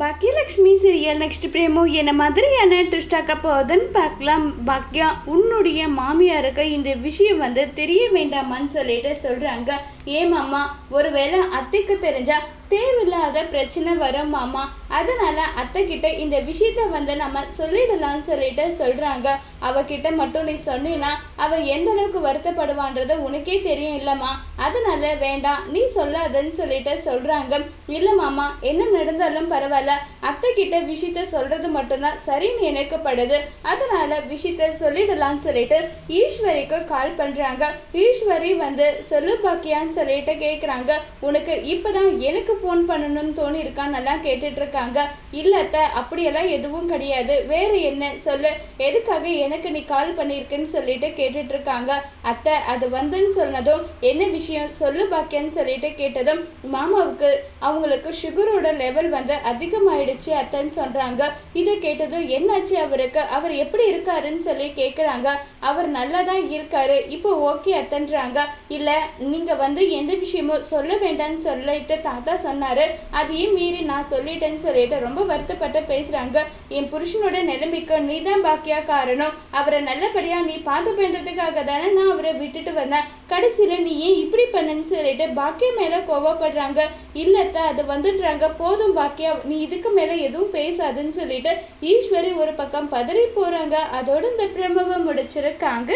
Bhagyalakshmi serial next பிரேமோ என்ன மாதிரியான ட்விஸ்டாக்க போகுதுன்னு பார்க்கலாம். பாக்யா உன்னுடைய மாமியாருக்கு இந்த விஷயம் வந்து தெரிய வேண்டாமான்னு சொல்லிட்டு சொல்கிறாங்க ஏன் மாமா ஒருவேளை அத்தைக்கு தெரிஞ்சால் தேவையில்லாத பிரச்சனை வரும் மாமா. அதனால அத்தை கிட்ட இந்த விஷயத்த வந்து நம்ம சொல்லிடலாம்னு சொல்லிட்டு சொல்றாங்க. அவகிட்ட மட்டும் நீ சொன்னீன்னா அவ எந்த அளவுக்கு வருத்தப்படுவான்றது உனக்கே தெரியும் இல்லம்மா. அதனால வேண்டாம் நீ சொல்லாதன்னு சொல்லிட்டு சொல்றாங்க. இல்ல மாமா என்ன நடந்தாலும் பரவாயில்ல. அத்தை கிட்ட விஷயத்த சொல்றது மட்டும்தான் சரின்னு எனக்குப்படுது அதனால் அதனால விஷயத்த சொல்லிடலாம்னு சொல்லிட்டு ஈஸ்வரிக்கு கால் பண்றாங்க. ஈஸ்வரி வந்து சொல்லு பாக்கியான்னு சொல்லிட்டு கேக்குறாங்க. உனக்கு இப்பதான் எனக்கு ஃபோன் பண்ணணும்னு தோணி இருக்கான்னு நல்லா கேட்டுட்ருக்காங்க. இருக்காங்க அத்தை அப்படியெல்லாம் எதுவும் கிடையாது. வேறு என்ன? சொல்லு. எதுக்காக எனக்கு நீ கால் பண்ணியிருக்குன்னு சொல்லிட்டு கேட்டுட்ருக்காங்க. அத்தை அது வந்துன்னு சொன்னதும் என்ன விஷயம்? சொல்லு பாக்கியன்னு சொல்லிட்டு கேட்டதும் மாமாவுக்கு அவங்களுக்கு சுகரோட லெவல் வந்து அதிகமாயிடுச்சு அத்தைன்னு சொல்கிறாங்க இதை கேட்டதும் என்னாச்சு அவருக்கு? அவர் எப்படி இருக்காருன்னு சொல்லி கேட்குறாங்க அவர் நல்லா தான் இருக்காரு. இப்போ ஓகே அத்தன்றாங்க. இல்லை நீங்கள் வந்து எந்த விஷயமும் சொல்ல வேண்டாம்னு சொல்லிட்டு தாத்தா சொன்னாரு. அதையும் மீறி நான் சொல்லிட்டேன்னு சொல்லிட்டு ரொம்ப வருத்தப்பட்டு பேசுறாங்க. என் புருஷனோட நிலைமைக்கு நீ தான் பாக்கியா காரணம் அவரை நல்லபடியா நீ பார்த்து பண்றதுக்காக தானே நான் அவரை விட்டுட்டு வந்தேன். கடைசியில நீ ஏன் இப்படி பண்ணுன்னு சொல்லிட்டு பாக்கியா மேல கோவப்படுறாங்க. இல்லத்த அது வந்துடுறாங்க. போதும் பாக்கியா நீ இதுக்கு மேல எதுவும் பேசாதுன்னு சொல்லிட்டு ஈஸ்வரி ஒரு பக்கம் பதறி போறாங்க. அதோட இந்த பிரமவை முடிச்சிருக்காங்க.